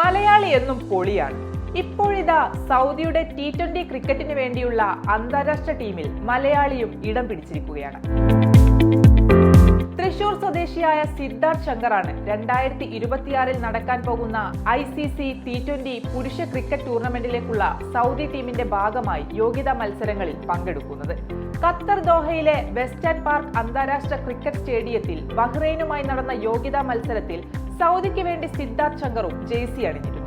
മലയാളി എന്നും പൊളിയാണ്. ഇപ്പോഴിതാ സൗദിയുടെ ടി ട്വന്റി ക്രിക്കറ്റിന് വേണ്ടിയുള്ള അന്താരാഷ്ട്ര ടീമിൽ മലയാളിയും ഇടം പിടിച്ചിരിക്കുകയാണ്. തൃശൂർ സ്വദേശിയായ സിദ്ധാർത്ഥ് ശങ്കറാണ് രണ്ടായിരത്തി ഇരുപത്തിയാറിൽ നടക്കാൻ പോകുന്ന I C C T twenty പുരുഷ ക്രിക്കറ്റ് ടൂർണമെന്റിലേക്കുള്ള സൗദി ടീമിന്റെ ഭാഗമായി യോഗ്യതാ മത്സരങ്ങളിൽ പങ്കെടുക്കുന്നത്. ഖത്തർ ദോഹയിലെ വെസ്റ്റേൺ പാർക്ക് അന്താരാഷ്ട്ര ക്രിക്കറ്റ് സ്റ്റേഡിയത്തിൽ ബഹ്റൈനുമായി നടന്ന യോഗ്യതാ മത്സരത്തിൽ സൗദിക്ക് വേണ്ടി സിദ്ധാർത്ഥ് ശങ്കറും jersey അണിഞ്ഞിരുന്നു.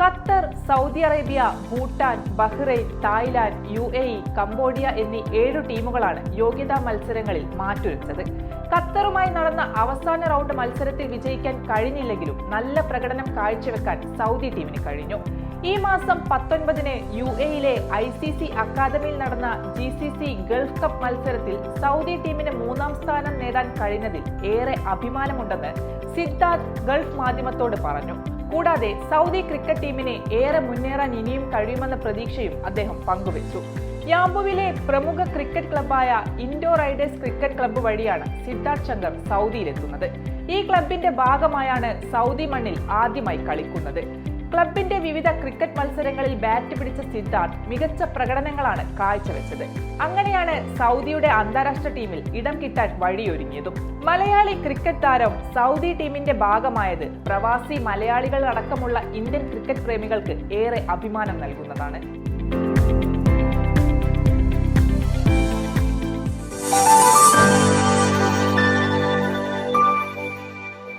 Qatar Saudi Arabia Bhutan Bahrain Thailand U A E Cambodia എന്നീ ഏഴു ടീമുകളാണ് യോഗ്യതാ മത്സരങ്ങളിൽ മാറ്റുരച്ചത് ഖത്തറുമായി നടന്ന അവസാന റൗണ്ട് മത്സരത്തിൽ വിജയിക്കാൻ കഴിഞ്ഞില്ലെങ്കിലും നല്ല പ്രകടനം കാഴ്ചവെക്കാൻ സൗദി ടീമിന് കഴിഞ്ഞു. ഈ മാസം പത്തൊൻപതിന് യു എയിലെ ഐ സി സി അക്കാദമിയിൽ നടന്ന G C C Gulf Cup മത്സരത്തിൽ സൗദി ടീമിന് മൂന്നാം സ്ഥാനം നേടാൻ കഴിഞ്ഞതിൽ ഏറെ അഭിമാനമുണ്ടെന്ന് സിദ്ധാർത്ഥ് ഗൾഫ് മാധ്യമത്തോട് പറഞ്ഞു. കൂടാതെ സൗദി ക്രിക്കറ്റ് ടീമിനെ ഏറെ മുന്നേറാൻ ഇനിയും കഴിയുമെന്ന പ്രതീക്ഷയും അദ്ദേഹം പങ്കുവച്ചു. യാമ്പുവിലെ പ്രമുഖ ക്രിക്കറ്റ് ക്ലബായ ഇൻഡോ റൈഡേഴ്സ് ക്രിക്കറ്റ് ക്ലബ്ബ് വഴിയാണ് സിദ്ധാർത്ഥ് ശങ്കർ സൗദിയിലെത്തുന്നത്. ഈ ക്ലബിന്റെ ഭാഗമായാണ് സൗദി മണ്ണിൽ ആദ്യമായി കളിക്കുന്നത്. ക്ലബിന്റെ വിവിധ ക്രിക്കറ്റ് മത്സരങ്ങളിൽ ബാറ്റ് പിടിച്ച സിദ്ധാർത്ഥ് മികച്ച പ്രകടനങ്ങളാണ് കാഴ്ചവെച്ചത്. അങ്ങനെയാണ് സൗദിയുടെ അന്താരാഷ്ട്ര ടീമിൽ ഇടം കിട്ടാൻ വഴിയൊരുങ്ങിയതും. മലയാളി ക്രിക്കറ്റ് താരം സൗദി ടീമിന്റെ ഭാഗമായത് പ്രവാസി മലയാളികൾ അടക്കമുള്ള ഇന്ത്യൻ ക്രിക്കറ്റ് പ്രേമികൾക്ക് ഏറെ അഭിമാനം നൽകുന്നതാണ്.